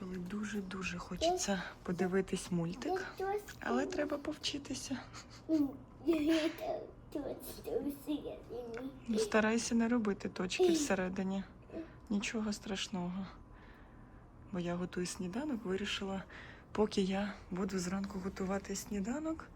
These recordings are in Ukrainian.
коли дуже-дуже хочеться подивитись мультик, але треба повчитися. Ну, Старайся не робити точки всередині. Нічого страшного. Бо я готую сніданок, вирішила, поки я буду зранку готувати сніданок,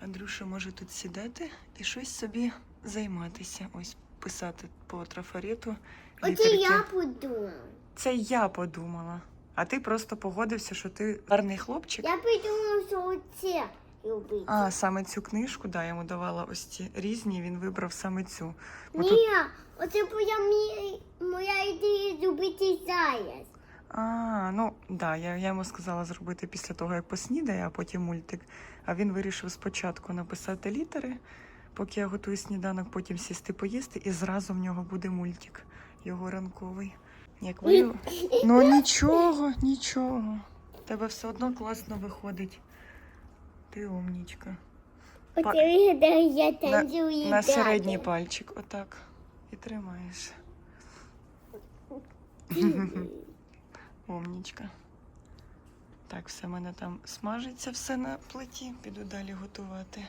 Андрюша може тут сідати і щось собі займатися. Ось писати по трафарету. Оце я подумав. Це я подумала. А ти просто погодився, що ти гарний хлопчик. Я подумав, що оце любить. А, саме цю книжку, да, я йому давала ось ці різні, він вибрав саме цю. Бо Ні, тут... оце моя, мі- моя ідея зробити зараз. А, ну да, я, я йому сказала зробити після того, як поснідає, а потім мультик. А він вирішив спочатку написати літери, поки я готую сніданок, потім сісти поїсти, і зразу в нього буде мультик, його ранковий. Як ви... Ну нічого, нічого. Тебе все одно класно виходить. Ти умнічка. Па- я танцюю На середній пальчик, отак. І тримаєш. Умнічка. Так, все в мене там смажиться все на плиті. Піду далі готувати.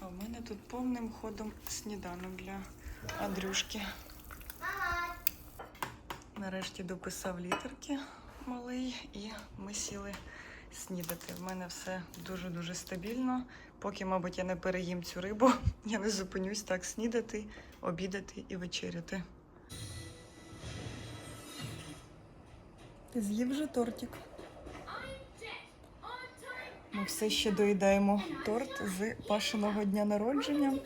А в мене тут повним ходом сніданок для Андрюшки. Нарешті дописав літерки малий, і ми сіли снідати. В мене все дуже-дуже стабільно. Поки, мабуть, я не переїм цю рибу, я не зупинюсь так снідати, обідати і вечеряти. Ти з'їв вже тортик. Ми все ще доїдаємо торт з Пашиного дня народження.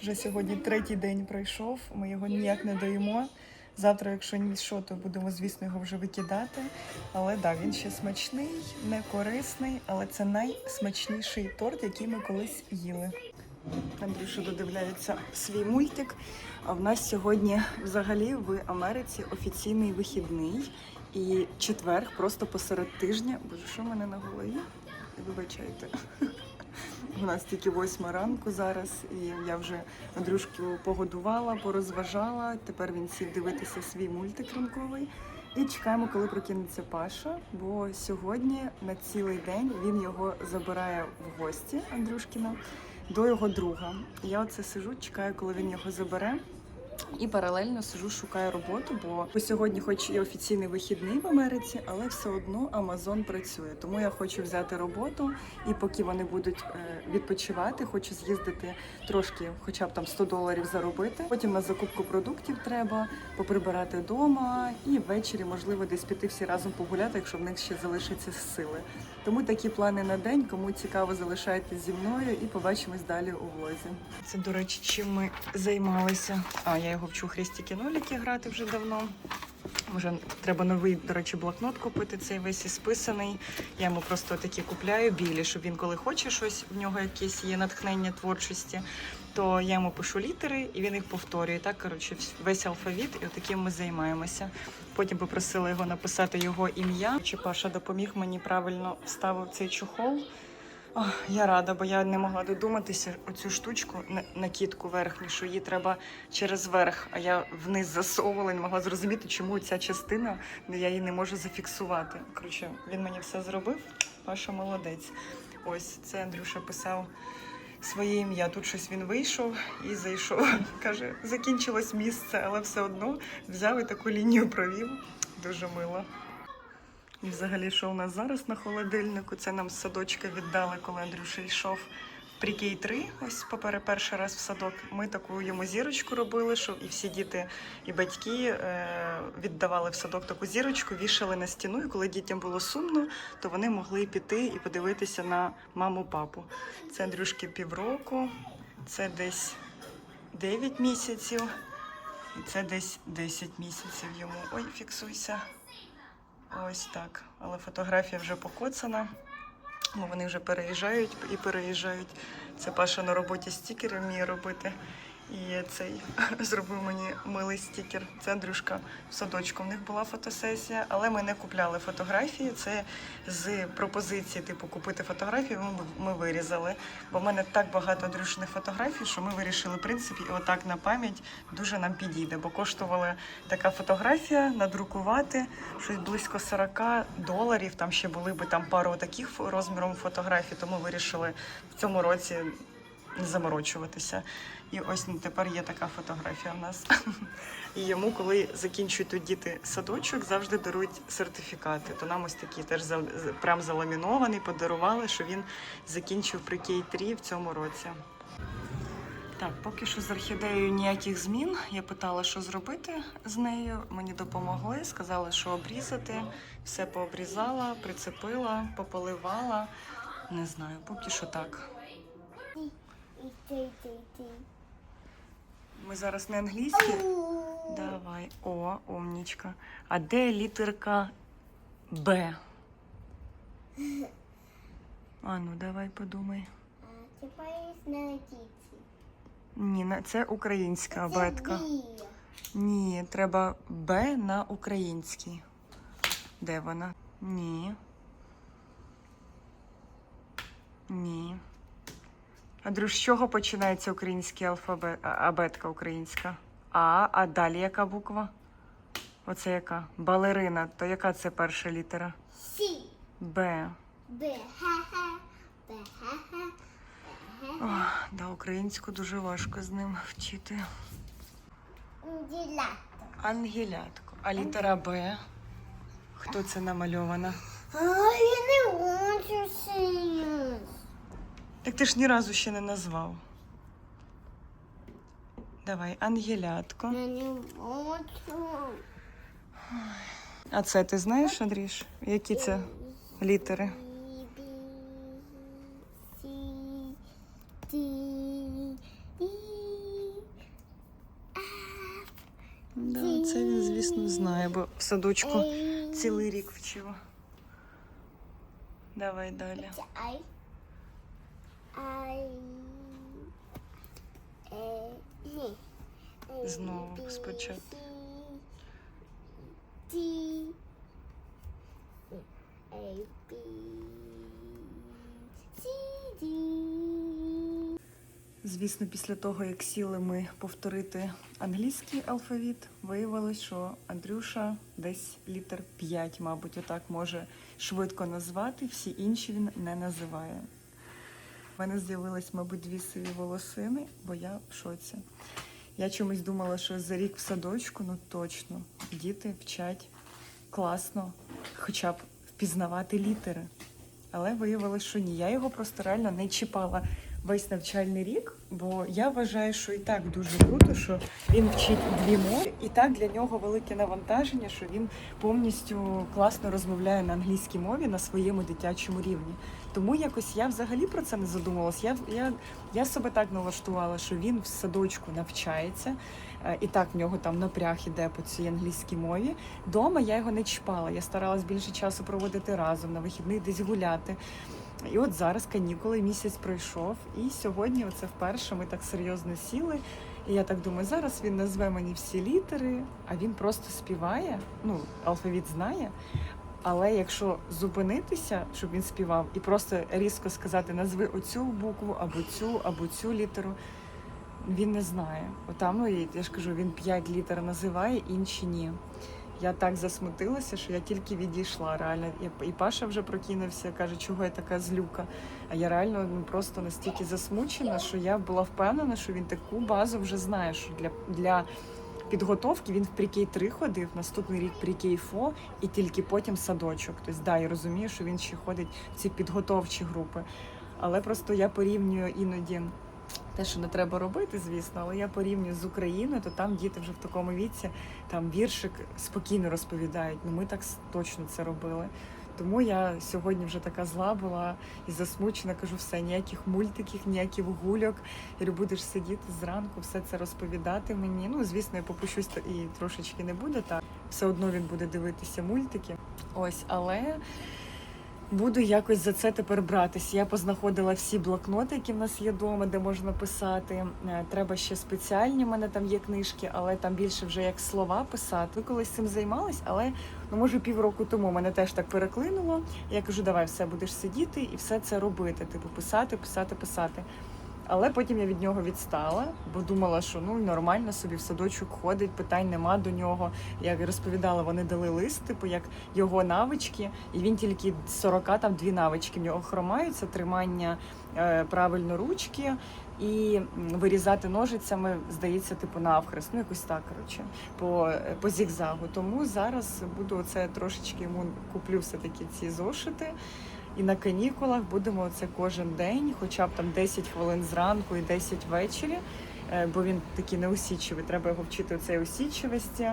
Вже сьогодні третій день пройшов. Ми його ніяк не доїмо. Завтра, якщо ні що, то будемо, звісно, його вже викидати. Але так, він ще смачний, не корисний, але це найсмачніший торт, який ми колись їли. Андрюша додивляється свій мультик. А в нас сьогодні взагалі в Америці офіційний вихідний. І четверг просто посеред тижня. Боже, що в мене на голові? Вибачайте. У нас тільки восьма ранку зараз, і я вже Андрюшку погодувала, порозважала. Тепер він сів дивитися свій мультик ранковий. І чекаємо, коли прокинеться Паша. Бо сьогодні на цілий день він його забирає в гості Андрюшкіна до його друга. Я оце сижу, чекаю, коли він його забере. І паралельно сижу, шукаю роботу, бо сьогодні, хоч і офіційний вихідний в Америці, але все одно Амазон працює. Тому я хочу взяти роботу, і поки вони будуть е, відпочивати, хочу з'їздити трошки, хоча б там 100 доларів заробити. Потім на закупку продуктів треба поприбирати вдома, і ввечері можливо десь піти всі разом погуляти, якщо в них ще залишаться сили. Тому такі плани на день. Кому цікаво, залишайтесь зі мною і побачимось далі у влозі. Це, до речі, чим ми займалися. А я його вчу хрестики ноліки грати вже давно. Може, треба новий, до речі, блокнот купити. Цей весь ісписаний. Я йому просто такі купляю білі, щоб він, коли хоче щось, в нього якесь є натхнення творчості, то я йому пишу літери і він їх повторює. Так, коротше, весь алфавіт, і таким ми займаємося. Потім попросила його написати його ім'я. Чи Паша допоміг мені правильно вставив цей чохол. Ох, я рада, бо я не могла додуматися оцю штучку на, накидку верхню, що її треба через верх, а я вниз засовувала, не могла зрозуміти, чому ця частина, я її не можу зафіксувати. Коротше, він мені все зробив. Паша молодець. Ось це Андрюша писав своє ім'я. Тут щось він вийшов і зайшов. Каже, закінчилось місце, але все одно взяв і таку лінію провів. Дуже мило. І взагалі, що у нас зараз на холодильнику? Це нам з садочка віддали, коли Андрюша йшов в прикей 3 ось попере перший раз в садок. Ми таку йому зірочку робили, що і всі діти і батьки е, віддавали в садок таку зірочку, вішали на стіну. І коли дітям було сумно, то вони могли піти і подивитися на маму, папу. Це Андрюшки півроку, це десь 9 місяців, і це десь 10 місяців йому. Ой, фіксуйся. Ось так. Але фотографія вже покоцана. Вони вже переїжджають і переїжджають. Це Паша на роботі стікери вміє робити. І цей зробив мені милий стікер. Це Андрюшка в садочку. В них була фотосесія, але ми не купляли фотографії. Це з пропозиції, типу, купити фотографії. Ми, ми вирізали. Бо в мене так багато Андрюшиних фотографій, що ми вирішили, в принципі, і отак на пам'ять дуже нам підійде. Бо коштувала така фотографія надрукувати щось близько 40 доларів. Там ще були би там пару таких розміром фотографій. Тому вирішили в цьому році не заморочуватися. І ось ну, тепер є така фотографія в нас. І йому, коли закінчують тут діти садочок, завжди дарують сертифікати. То нам ось такі теж за- прям заламінований, подарували, що він закінчив при Кей-3 в цьому році. Так, поки що з орхідеєю ніяких змін. Я питала, що зробити з нею. Мені допомогли, сказали, що обрізати. Все пообрізала, прицепила, пополивала. Не знаю, поки що так. Ми зараз не англійські. Давай. О, умнічка. А де літерка Б? А ну, давай подумай. Ні, на- це українська абетка. Ні, треба Б на українській. Де вона? Ні. Ні. Андрюш, з чого починається український алфабет, абетка українська? А, а далі яка буква? Оце яка? Балерина. То яка це перша літера? Сі. Б. Б. Ха-ха. Б. Ха-ха. Ох, да, українську дуже важко з ним вчити. Ділято. Ангелятко. А літера Б? Хто це намальована? А, я не хочу синюс. Так ти ж ні разу ще не назвав. Давай, ангелятко. Я не хочу. А це ти знаєш, Андріш? Які це літери? Да, це він, звісно, знає, бо в садочку цілий рік вчив. Давай далі. Це Ай. Ай. Е, ні. Ей, Знову спочатку. сі, ді. Ей, сі. Звісно, після того, як сіли ми повторити англійський алфавіт, виявилось, що Андрюша десь літер 5, мабуть, отак може швидко назвати, всі інші він не називає. У мене з'явились, мабуть, дві сиві волосини, бо я в шоці. Я чомусь думала, що за рік в садочку, ну точно, діти вчать класно, хоча б впізнавати літери. Але виявилось, що ні. Я його просто реально не чіпала весь навчальний рік, бо я вважаю, що і так дуже круто, що він вчить дві мови, і так для нього велике навантаження, що він повністю класно розмовляє на англійській мові на своєму дитячому рівні. Тому якось я взагалі про це не задумувалась. Я, я, я себе так налаштувала, що він в садочку навчається, е, і так в нього там напряг іде по цій англійській мові. Дома я його не чіпала. Я старалась більше часу проводити разом, на вихідних десь гуляти. І от зараз канікули, місяць пройшов, і сьогодні, оце вперше, ми так серйозно сіли. І я так думаю, зараз він назве мені всі літери, а він просто співає. Ну, алфавіт знає. Але якщо зупинитися, щоб він співав, і просто різко сказати назви оцю букву, або цю, або цю літеру, він не знає. Отам, ну, я ж кажу, він п'ять літер називає, інші ні. Я так засмутилася, що я тільки відійшла. Реально, І- Паша вже прокинувся, каже, чого я така злюка. А я реально ну, просто настільки засмучена, що я була впевнена, що він таку базу вже знає, що для, для підготовки він в прикей 3 ходив, наступний рік прикей ФО і тільки потім садочок. Тобто, да, я розумію, що він ще ходить в ці підготовчі групи. Але просто я порівнюю іноді те, що не треба робити, звісно, але я порівнюю з Україною, то там діти вже в такому віці там віршик спокійно розповідають. Ну ми так точно це робили. Тому я сьогодні вже така зла була і засмучена. Кажу, все, ніяких мультиків, ніяких гульок. Говорю, будеш сидіти зранку, все це розповідати мені. Ну, звісно, я попущусь і трошечки не буде так. Все одно він буде дивитися мультики. Ось, але Буду якось за це тепер братися. Я познаходила всі блокноти, які в нас є вдома, де можна писати. Е, Треба ще спеціальні. в мене там є книжки, але там більше вже як слова писати. Ви колись цим займались, але ну може півроку тому мене теж так переклинуло. Я кажу, давай все будеш сидіти і все це робити. Типу писати, писати, писати. Але потім я від нього відстала, бо думала, що ну нормально собі в садочок ходить, питань нема до нього. Як розповідала, вони дали лист, типу як його навички, і він тільки з 40 там дві навички в нього хромаються, тримання е, правильно ручки і вирізати ножицями, здається, типу навхрест. Ну якось так, коротше, по, по зігзагу. Тому зараз буду це трошечки йому куплю все таки ці зошити. І на канікулах будемо це кожен день, хоча б там 10 хвилин зранку і 10 ввечері, е, бо він такий неусічивий. Треба його вчити цієї усічивості.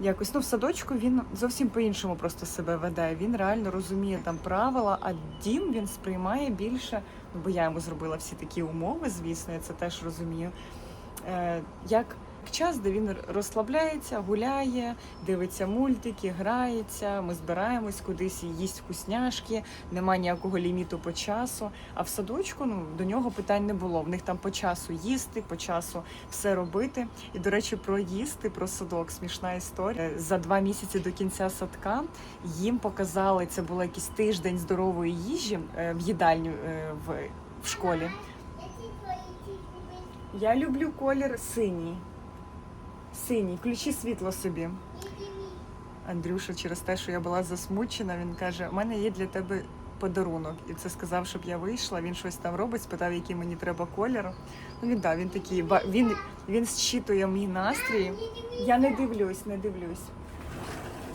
Якось ну в садочку він зовсім по-іншому просто себе веде. Він реально розуміє там правила, а дім він сприймає більше. Ну бо я йому зробила всі такі умови, звісно, я це теж розумію. Е, як час, де він розслабляється, гуляє, дивиться мультики, грається. Ми збираємось кудись їсть вкусняшки, немає ніякого ліміту по часу. А в садочку ну до нього питань не було. В них там по часу їсти, по часу все робити. І до речі, про їсти, про садок смішна історія. За два місяці до кінця садка їм показали це було якийсь тиждень здорової їжі е, в їдальню е, в, в школі. Я люблю колір синій. Синій, включи світло собі. Андрюша, через те, що я була засмучена, він каже: у мене є для тебе подарунок. І це сказав, щоб я вийшла. Він щось там робить, спитав, який мені треба колір. Ну він да, він такий, він, він зчитує мій настрій. Я не дивлюсь, не дивлюсь.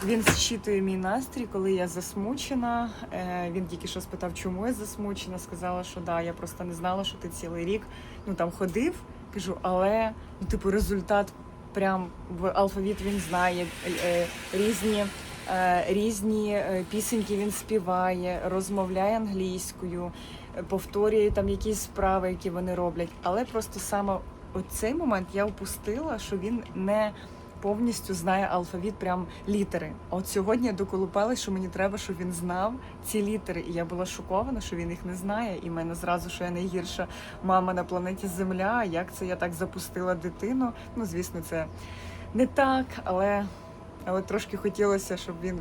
Він зчитує мій настрій, коли я засмучена. Е, він тільки що спитав, чому я засмучена. Сказала, що да, я просто не знала, що ти цілий рік ну там ходив. Кажу, але ну, типу, результат прям в алфавіт він знає е, е, різні. е, Різні пісеньки він співає, розмовляє англійською, повторює там якісь справи, які вони роблять. Але просто саме оцей момент я опустила, що він не повністю знає алфавіт, прям літери. От сьогодні я доколупалась, що мені треба, щоб він знав ці літери. І я була шокована, що він їх не знає. І мене зразу, що я найгірша мама на планеті Земля. Як це я так запустила дитину? Ну, звісно, це не так, але, але трошки хотілося, щоб він.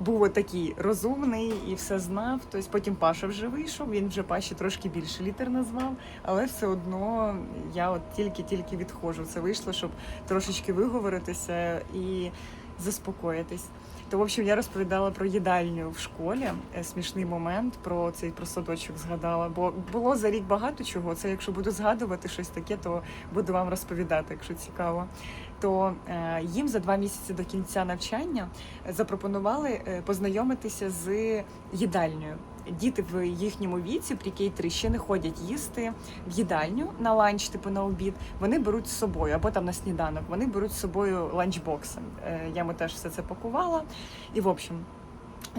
Був отакий розумний і все знав. Тобто потім Паша вже вийшов. Він вже Паші трошки більше літер назвав, але все одно я от тільки-тільки відходжу. Це вийшло, щоб трошечки виговоритися і заспокоїтись. То, в общем, я розповідала про їдальню в школі. Е, Смішний момент про цей про садочок згадала. Бо було за рік багато чого. Це якщо буду згадувати щось таке, то буду вам розповідати, якщо цікаво. То е, їм за два місяці до кінця навчання запропонували е, познайомитися з їдальнею. Діти в їхньому віці при Кей-3 ще не ходять їсти в їдальню на ланч, типу на обід. Вони беруть з собою або там на сніданок. Вони беруть з собою ланчбокси. Е, Я йому теж все це пакувала. І в общем.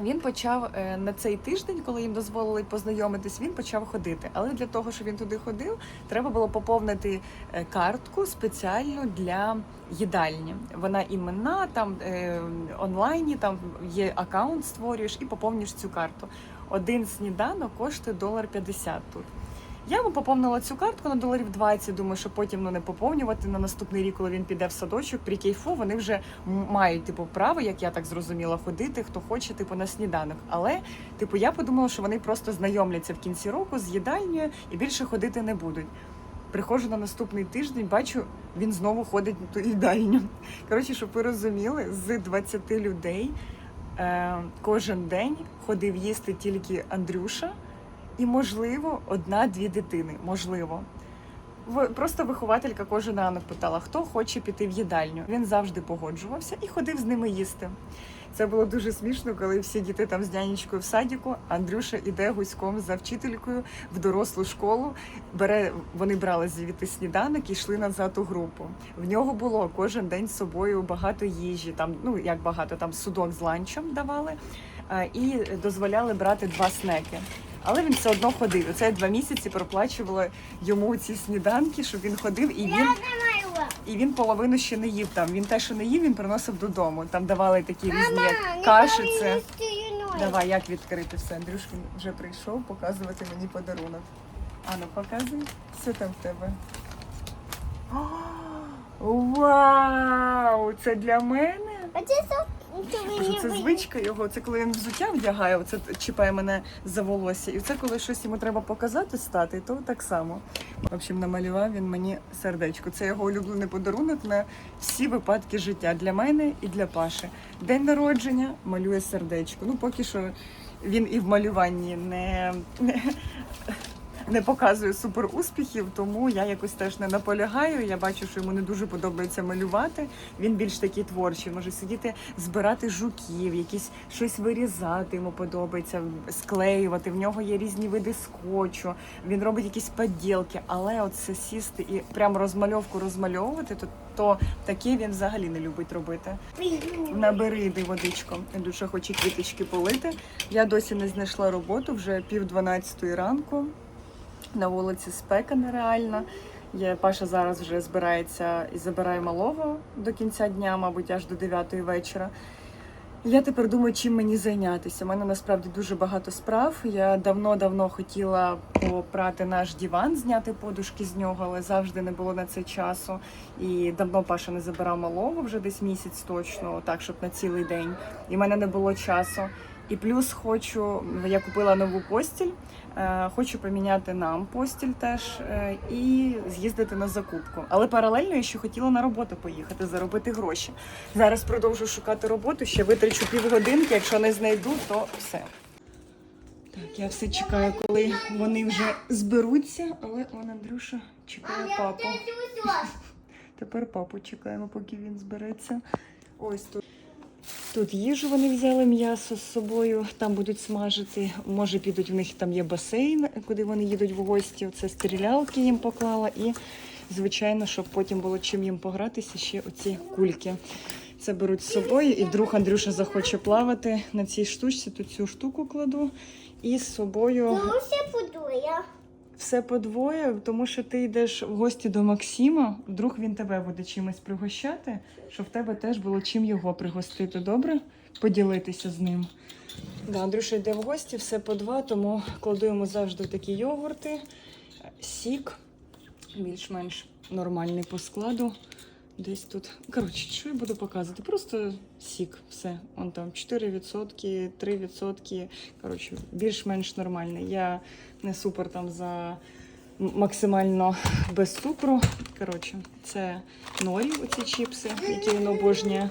Він почав е, на цей тиждень, коли їм дозволили познайомитись, він почав ходити. Але для того, щоб він туди ходив, треба було поповнити е, картку спеціально для їдальні. Вона іменна, там е, онлайні, там є аккаунт, створюєш і поповнюєш цю карту. Один сніданок коштує долар 50 тут. Я йому поповнила цю картку на доларів 20, думаю, що потім ну, не поповнювати на наступний рік, коли він піде в садочок, при кейфу вони вже мають типу право, як я так зрозуміла, ходити, хто хоче, типу, на сніданок. Але, типу, я подумала, що вони просто знайомляться в кінці року з їдальнею і більше ходити не будуть. Приходжу на наступний тиждень, бачу, він знову ходить на ту їдальню. Коротше, щоб ви розуміли, з 20 людей е, кожен день ходив їсти тільки Андрюша і, можливо, одна-дві дитини. Можливо. Просто вихователька кожен ранок питала, хто хоче піти в їдальню. Він завжди погоджувався і ходив з ними їсти. Це було дуже смішно, коли всі діти там з нянечкою в садіку. Андрюша іде гуськом за вчителькою в дорослу школу. Бере вони брали звідти сніданок і йшли назад у групу. В нього було кожен день з собою багато їжі. Там ну як багато, там судок з ланчем давали і дозволяли брати два снеки. Але він все одно ходив. Оце я два місяці проплачувала йому ці сніданки, щоб він ходив, і він і він половину ще не їв там. Він те, що не їв, він приносив додому. Там давали такі різні як каші. Це Давай, як відкрити все? Андрюшка вже прийшов показувати мені подарунок. Ану, показуй, що там в тебе. О, Вау! Це для мене? А це не це звичка його. Це коли він взуття вдягає, оце чіпає мене за волосся. І це коли щось йому треба показати стати, то так само. В общем, намалював він мені сердечко. Це його улюблений подарунок на всі випадки життя для мене і для Паші. День народження малює сердечко. Ну, поки що він і в малюванні не. не не показує супер успіхів, тому я якось теж не наполягаю. Я бачу, що йому не дуже подобається малювати. Він більш такий творчий, може сидіти, збирати жуків, якісь щось вирізати. Йому подобається, склеювати. В нього є різні види скотчу. Він робить якісь поділки, але от це сісти і прям розмальовку розмальовувати, то, то таке він взагалі не любить робити. Набери йди водичку. Дуже хоче квіточки полити. Я досі не знайшла роботу вже пів дванадцятої ранку. На вулиці спека нереальна. Я, Паша зараз вже збирається і забирає малого до кінця дня, мабуть, аж до 9 вечора. Я тепер думаю, чим мені зайнятися. У мене насправді дуже багато справ. Я давно-давно хотіла попрати наш диван, зняти подушки з нього, але завжди не було на це часу. І давно Паша не забирав малого вже десь місяць точно, так щоб на цілий день. І в мене не було часу. І плюс хочу, я купила нову постіль, е, хочу поміняти нам постіль теж е, і з'їздити на закупку. Але паралельно я ще хотіла на роботу поїхати, заробити гроші. Зараз продовжу шукати роботу, ще витрачу півгодинки. Якщо не знайду, то все. Так, я все чекаю, коли вони вже зберуться, але он Андрюша чекає папу. Тепер папу чекаємо, поки він збереться. Ось тут. Тут їжу вони взяли м'ясо з собою, там будуть смажити. Може, підуть в них там є басейн, куди вони їдуть в гості. Це стрілялки їм поклала. І, звичайно, щоб потім було чим їм погратися, ще оці кульки. Це беруть з собою, і вдруг Андрюша захоче плавати на цій штучці, то цю штуку кладу. І з собою Ну, ще подує. Все подвоє, тому що ти йдеш в гості до Максима, вдруг він тебе буде чимось пригощати, щоб в тебе теж було чим його пригостити. Добре? Поділитися з ним. Да, Андрюша йде в гості, все по два, тому кладу йому завжди такі йогурти, сік, більш-менш нормальний по складу. Десь тут. Коротше, що я буду показувати? Просто сік, все. Он там 4%, 3%. Коротше, більш-менш нормальний. Я не супер там за максимально без цукру. Коротше, це норі, оці чіпси, які він обожнює.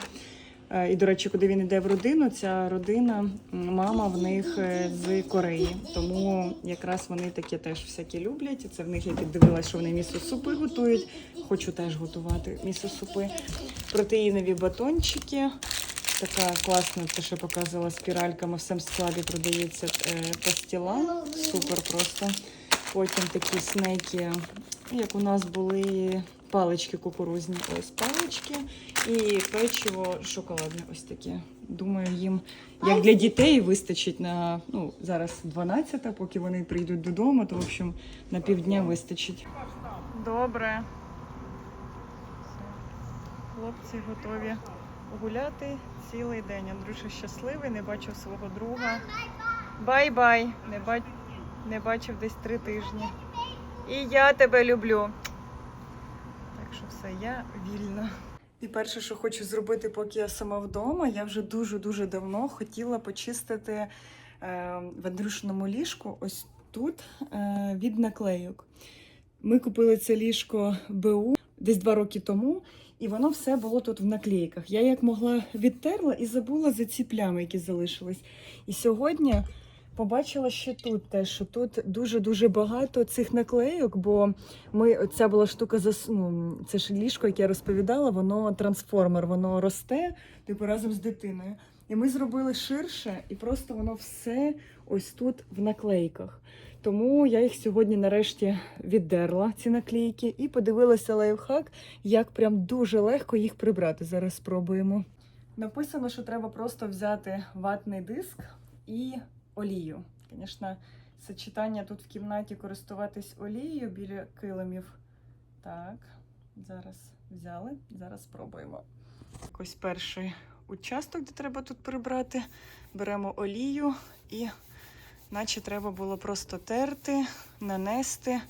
Е, І, до речі, куди він йде в родину, ця родина, мама в них е, з Кореї. Тому якраз вони таке теж всякі люблять. Це в них я піддивилася, що вони місо-супи готують. Хочу теж готувати місо-супи. Протеїнові батончики. Така класна, те, що показувала спіральками, в цьому складі продається е, пастіла. Супер просто. Потім такі снеки, як у нас були палички кукурузні. Ось палички і печиво шоколадне. Ось таке. Думаю, їм як для дітей вистачить на ну зараз 12-та, поки вони прийдуть додому, то в общем на півдня вистачить. Добре. Хлопці готові гуляти цілий день. Андрюша щасливий, не бачив свого друга. Бай-бай! Не, бач... не бачив десь три тижні. І я тебе люблю. Що все, я вільна. І перше, що хочу зробити, поки я сама вдома, я вже дуже-дуже давно хотіла почистити е, в Андрюшиному ліжку ось тут е, від наклейок. Ми купили це ліжко БУ десь два роки тому, і воно все було тут в наклейках. Я як могла відтерла і забула за ці плями, які залишились. І сьогодні побачила ще тут теж, що тут дуже-дуже багато цих наклейок, бо ми ця була штука зас... ну, це ж ліжко, яке я розповідала, воно трансформер, воно росте, типу разом з дитиною. І ми зробили ширше, і просто воно все ось тут в наклейках. Тому я їх сьогодні нарешті віддерла, ці наклейки, і подивилася лайфхак, як прям дуже легко їх прибрати. Зараз спробуємо. Написано, що треба просто взяти ватний диск і олію. Звісно, сочетання тут в кімнаті користуватись олією біля килимів. Так, зараз взяли, зараз спробуємо. Ось перший участок, де треба тут прибрати. Беремо олію і наче треба було просто терти, нанести.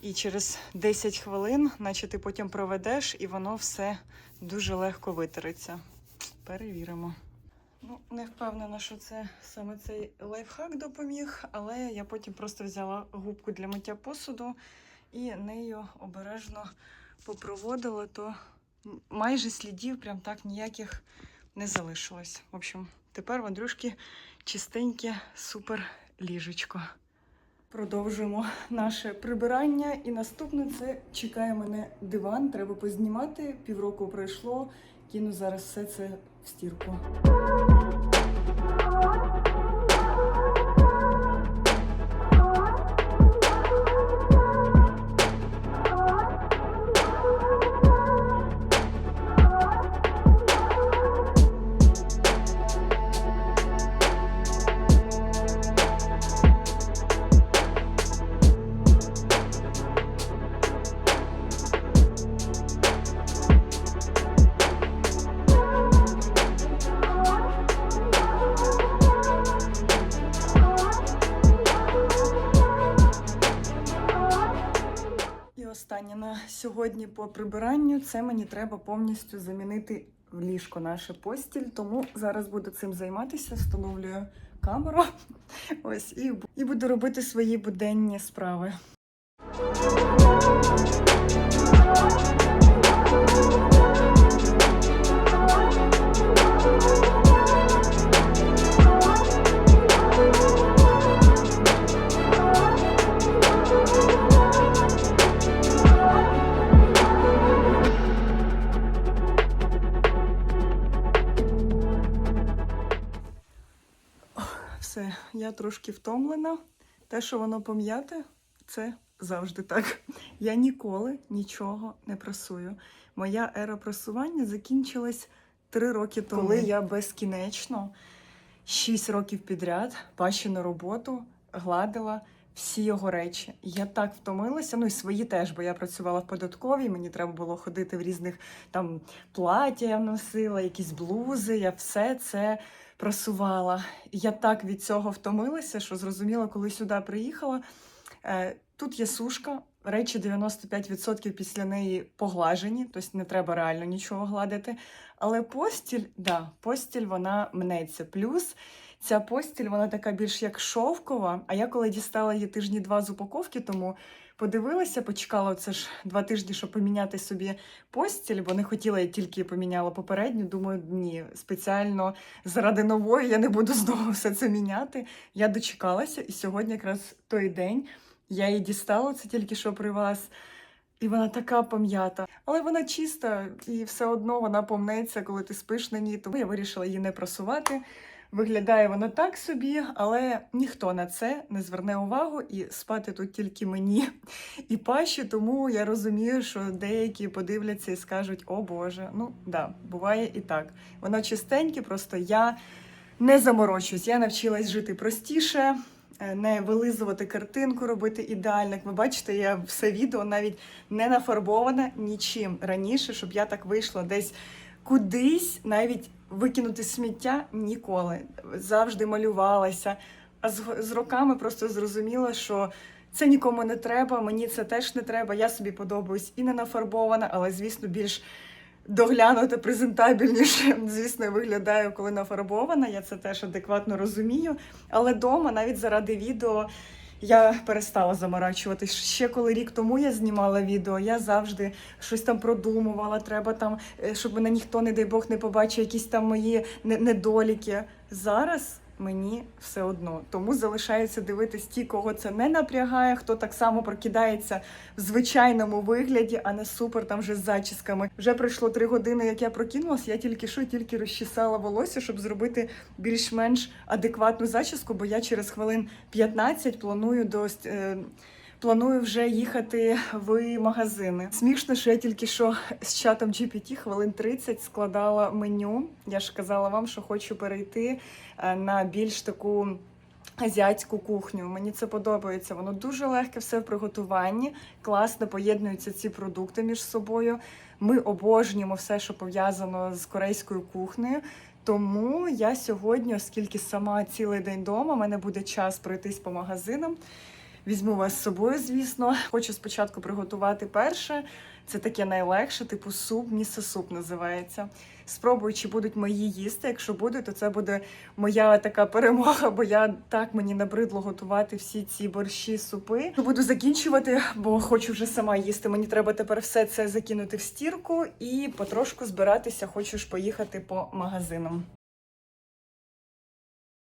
І через 10 хвилин, наче ти потім проведеш, і воно все дуже легко витереться. Перевіримо. Ну, не впевнена, що це саме цей лайфхак допоміг, але я потім просто взяла губку для миття посуду і нею обережно попроводила, то майже слідів прям так ніяких не залишилось. В общем, тепер в Андрюшки чистеньке супер ліжечко. Продовжуємо наше прибирання. І наступне це чекає мене диван. Треба познімати. Півроку пройшло. Кину зараз все це стірку. По прибиранню це мені треба повністю замінити в ліжко наше постіль. Тому зараз буду цим займатися, встановлюю камеру. Ось і, і буду робити свої буденні справи. Трошки втомлена. Те, що воно пом'яте, це завжди так. Я ніколи нічого не прасую. Моя ера прасування закінчилась три роки тому. Коли я безкінечно шість років підряд пащину роботу гладила всі його речі. Я так втомилася, ну і свої теж, бо я працювала в податковій, мені треба було ходити в різних там плаття я носила, якісь блузи, я все це прасувала. І Я так від цього втомилася, що зрозуміла, коли сюди приїхала. Е, Тут є сушка, речі 95% після неї поглажені, тобто не треба реально нічого гладити. Але постіль, да, постіль вона мнеться. Плюс ця постіль, вона така більш як шовкова. А я коли дістала її тижні два з упаковки, тому подивилася, почекала це ж два тижні, щоб поміняти собі постіль, бо не хотіла я тільки поміняла попередню. Думаю, ні, спеціально заради нової я не буду знову все це міняти. Я дочекалася, і сьогодні якраз той день я її дістала, це тільки що при вас. І вона така пом'ята, але вона чиста, і все одно вона помнеться, коли ти спиш на ній. Тому я вирішила її не просувати. Виглядає вона так собі, але ніхто на це не зверне увагу, і спати тут тільки мені і паші. Тому я розумію, що деякі подивляться і скажуть: О Боже, ну да, буває і так. Воно чистеньке, просто я не заморочуюсь. Я навчилась жити простіше, е, не вилизувати картинку, робити ідеально. Як ви бачите, я все відео навіть не нафарбована нічим раніше, щоб я так вийшла десь кудись, навіть викинути сміття ніколи. Завжди малювалася. А з, з роками просто зрозуміла, що це нікому не треба, мені це теж не треба. Я собі подобаюсь і не нафарбована, але, звісно, більш доглянута, презентабельніше, звісно, виглядаю, коли нафарбована. Я це теж адекватно розумію. Але вдома, навіть заради відео, я перестала заморачуватись. Ще коли рік тому я знімала відео, я завжди щось там продумувала. Треба там, е, щоб мене ніхто, не дай Бог, не побачив якісь там мої не- недоліки. Зараз мені все одно. Тому залишається дивитись ті, кого це не напрягає, хто так само прокидається в звичайному вигляді, а не супер там вже з зачісками. Вже пройшло три години, як я прокинулась. Я тільки що тільки розчесала волосся, щоб зробити більш-менш адекватну зачіску, бо я через хвилин 15 планую до. Планую вже їхати в магазини. Смішно, що я тільки що з чатом GPT хвилин 30 складала меню. Я ж казала вам, що хочу перейти е, на більш таку азіатську кухню. Мені це подобається. Воно дуже легке все в приготуванні, класно поєднуються ці продукти між собою. Ми обожнюємо все, що пов'язано з корейською кухнею. Тому я сьогодні, оскільки сама цілий день вдома, мене буде час пройтись по магазинам. Візьму вас з собою, звісно. Хочу спочатку приготувати перше. Це таке найлегше, типу суп, місце суп називається. Спробую, чи будуть мої їсти. Якщо будуть, то це буде моя така перемога, бо я так мені набридло готувати всі ці борщі, супи. Буду закінчувати, бо хочу вже сама їсти. Мені треба тепер все це закинути в стірку і потрошку збиратися. Хочу ж поїхати по магазинам.